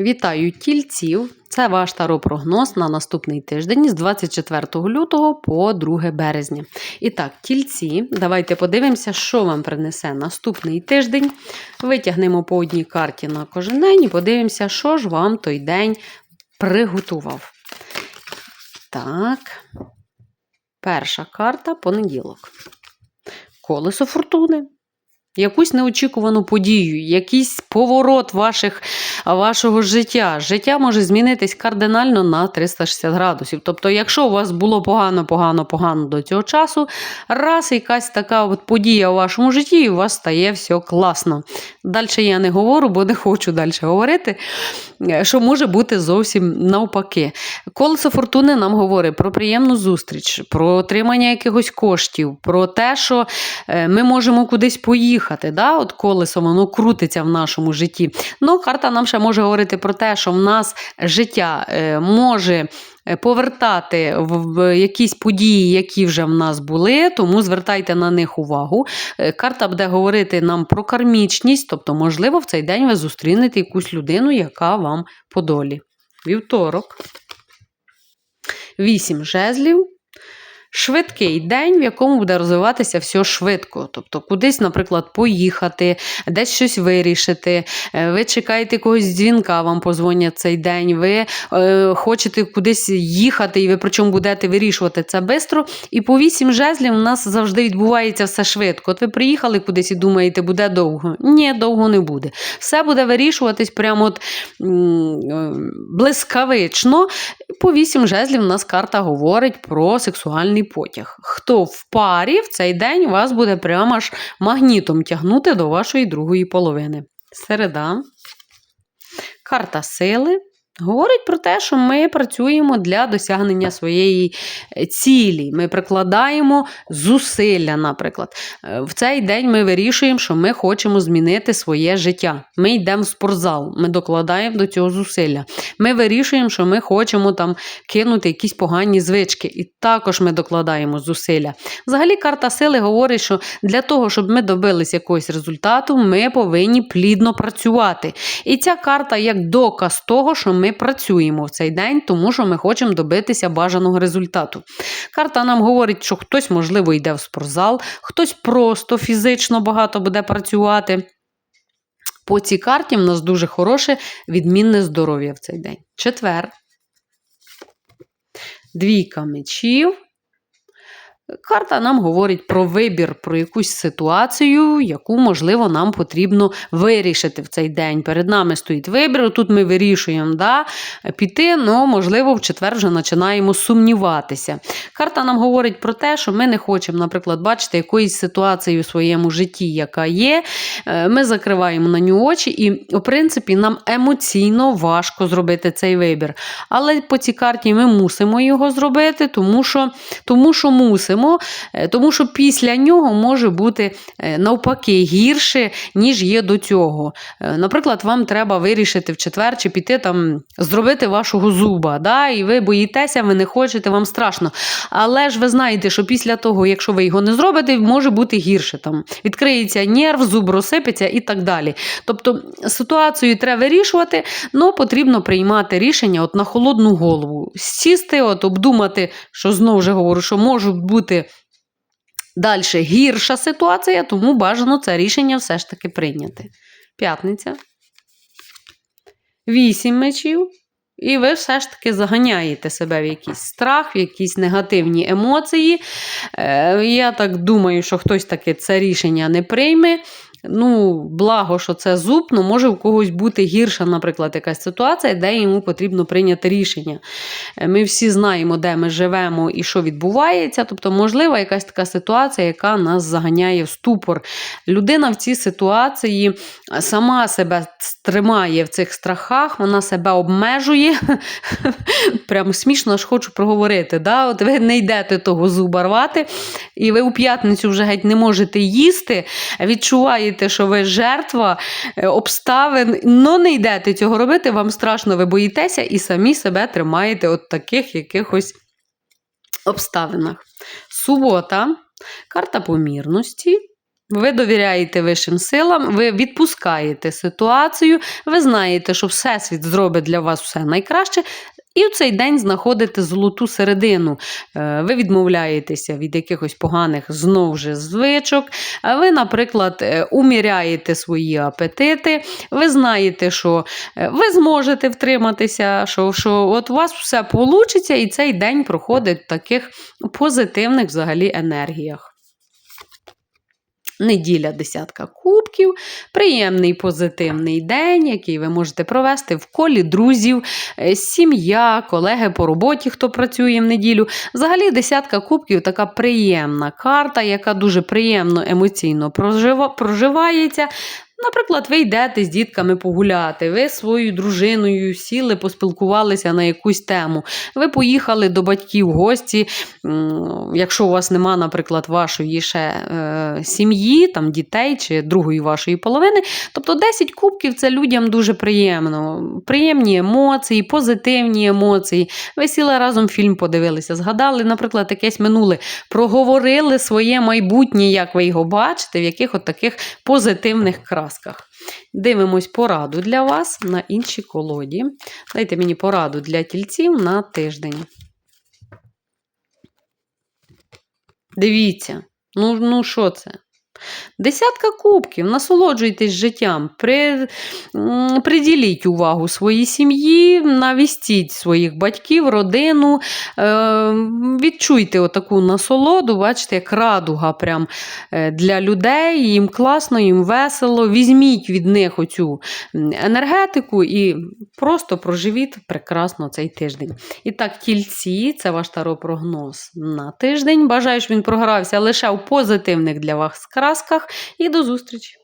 Вітаю тільців! Це ваш таропрогноз на наступний тиждень з 24 лютого по 2 березня. І так, тільці, давайте подивимося, що вам принесе наступний тиждень. Витягнемо по одній карті на кожен день і подивимося, що ж вам той день приготував. Так, перша карта понеділок. Колесо фортуни якусь неочікувану подію, якийсь поворот ваших, вашого життя. Життя може змінитись кардинально на 360 градусів. Тобто, якщо у вас було погано, погано, погано до цього часу, раз якась така от подія у вашому житті, і у вас стає все класно. Далі я не говорю, бо не хочу далі говорити, що може бути зовсім навпаки. Колесо фортуни нам говорить про приємну зустріч, про отримання якихось коштів, про те, що е, ми можемо кудись поїхати. Да? От колесо воно крутиться в нашому житті. Ну, карта нам ще може говорити про те, що в нас життя е, може. е, Повертати в в якісь події, які вже в нас були, тому звертайте на них увагу. Е, Карта буде говорити нам про кармічність, тобто, можливо, в цей день ви зустрінете якусь людину, яка вам по долі. Вівторок. Вісім жезлів. Швидкий день, в якому буде розвиватися все швидко. Тобто, кудись, наприклад, поїхати, десь щось вирішити. Е, Ви чекаєте когось дзвінка, вам позвонять цей день. Ви е, хочете кудись їхати, і ви причому будете вирішувати це швидко. І по вісім жезлів у нас завжди відбувається все швидко. От ви приїхали кудись і думаєте, буде довго. Ні, довго не буде. Все буде вирішуватись прямо от е, блискавично. По вісім жезлів у нас карта говорить про сексуальний потяг. Хто в парі в цей день вас буде прямо аж магнітом тягнути до вашої другої половини. Середа. Карта сили. Говорить про те, що ми працюємо для досягнення своєї е, цілі. Ми прикладаємо зусилля, наприклад. Е, В цей день ми вирішуємо, що ми хочемо змінити своє життя. Ми йдемо в спортзал, ми докладаємо до цього зусилля. Ми вирішуємо, що ми хочемо там кинути якісь погані звички, і також ми докладаємо зусилля. Взагалі, карта сили говорить, що для того, щоб ми добилися якогось результату, ми повинні плідно працювати. І ця карта як доказ того, що ми працюємо в цей день, тому що ми хочемо добитися бажаного результату. Карта нам говорить, що хтось, можливо, йде в спортзал, хтось просто фізично багато буде працювати. По цій карті в нас дуже хороше відмінне здоров'я в цей день. Четвер. Двійка мечів. Карта нам говорить про вибір, про якусь ситуацію, яку, можливо, нам потрібно вирішити в цей день. Перед нами стоїть вибір. Тут ми вирішуємо да, піти, але, можливо, в четвер вже починаємо сумніватися. Карта нам говорить про те, що ми не хочемо, наприклад, бачити якоїсь ситуації у своєму житті, яка є. Е, Ми закриваємо на нього очі, і, в принципі, нам емоційно важко зробити цей вибір. Але по цій карті ми мусимо його зробити, тому що, тому що мусимо. Е, Тому що після нього може бути е, навпаки гірше, ніж є до цього. Е, Наприклад, вам треба вирішити в четвер чи піти там зробити вашого зуба. Да? І ви боїтеся, ви не хочете, вам страшно. Але ж ви знаєте, що після того, якщо ви його не зробите, може бути гірше. Там Відкриється нерв, зуб розсипеться і так далі. Тобто ситуацію треба вирішувати, але потрібно приймати рішення от на холодну голову. Сісти, от обдумати, що знову ж говорю, що можуть бути. Далі гірша ситуація, тому бажано це рішення все ж таки прийняти. П'ятниця. Вісім мечів. І ви все ж таки заганяєте себе в якийсь страх, в якісь негативні емоції. Е, я так думаю, що хтось таки це рішення не прийме. Ну, благо, що це зуб, ну може в когось бути гірша, наприклад, якась ситуація, де йому потрібно прийняти рішення. Е, Ми всі знаємо, де ми живемо і що відбувається. Тобто, можлива якась така ситуація, яка нас заганяє в ступор. Людина в цій ситуації сама себе тримає в цих страхах, вона себе обмежує. Прямо смішно аж хочу проговорити. Да? От ви не йдете того зуба рвати, і ви у п'ятницю вже геть не можете їсти, відчуваєте, що ви жертва е, обставин, ну не йдете цього робити, вам страшно, ви боїтеся і самі себе тримаєте от таких якихось обставинах. Субота, карта помірності. Ви довіряєте вищим силам, ви відпускаєте ситуацію, ви знаєте, що Всесвіт зробить для вас все найкраще. І в цей день знаходите золоту середину. Е, Ви відмовляєтеся від якихось поганих знову ж звичок. Ви, наприклад, е, уміряєте свої апетити. Ви знаєте, що е, ви зможете втриматися, що, що от у вас все вийде, і цей день проходить в таких позитивних взагалі енергіях. Неділя десятка кубків, приємний позитивний день, який ви можете провести в колі друзів, е, сім'я, колеги по роботі, хто працює в неділю. Взагалі, десятка кубків така приємна карта, яка дуже приємно емоційно проживається. Наприклад, ви йдете з дітками погуляти, ви своєю дружиною сіли, поспілкувалися на якусь тему. Ви поїхали до батьків в гості. Якщо у вас нема, наприклад, вашої ще е, сім'ї, там дітей чи другої вашої половини. Тобто 10 кубків це людям дуже приємно. Приємні емоції, позитивні емоції. Ви сіли разом фільм подивилися, згадали, наприклад, якесь минуле, проговорили своє майбутнє, як ви його бачите, в яких от таких позитивних красках. Дивимось пораду для вас на іншій колоді. Дайте мені пораду для тільців на тиждень. Дивіться, ну, ну що це? Десятка кубків, насолоджуйтесь життям, при, приділіть увагу своїй сім'ї, навістіть своїх батьків, родину, е, відчуйте отаку насолоду, бачите, як радуга прям е, для людей, їм класно, їм весело. Візьміть від них оцю енергетику і просто проживіть прекрасно цей тиждень. І так, тільці, це ваш таро-прогноз на тиждень. Бажаю, щоб він програвся лише у позитивних для вас красках. І до зустрічі!